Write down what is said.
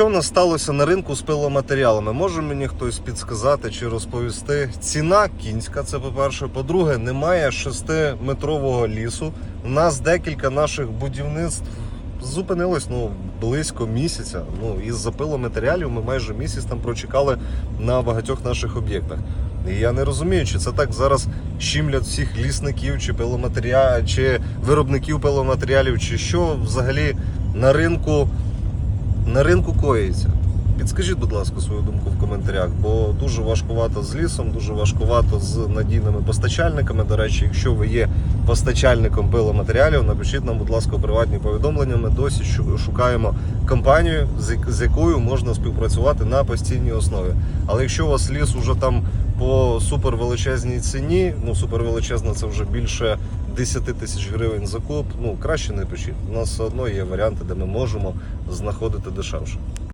що в нас сталося на ринку з пиломатеріалами? Може мені хтось підсказати чи розповісти? Ціна кінська, це по-перше. По-друге, немає 6-метрового лісу. У нас декілька наших будівництв зупинилось ну, близько місяця. Ну, із-за пиломатеріалів ми майже місяць там прочекали на багатьох наших об'єктах. І я не розумію, чи це так зараз щімлять всіх лісників, чи пиломатеріалів, чи виробників пиломатеріалів, чи що взагалі на ринку на ринку коїться. Підскажіть, будь ласка, свою думку в коментарях, бо дуже важкувато з лісом, дуже важкувато з надійними постачальниками. До речі, якщо ви є постачальником пиломатеріалів, напишіть нам, будь ласка, приватні повідомлення. Ми досі шукаємо компанію, з якою можна співпрацювати на постійній основі. Але якщо у вас ліс уже там по супервеличезній ціні, ну супервеличезна це вже більше 10 тисяч гривень закуп, ну краще не пишіть. У нас все одно є варіанти, де ми можемо знаходити дешевше.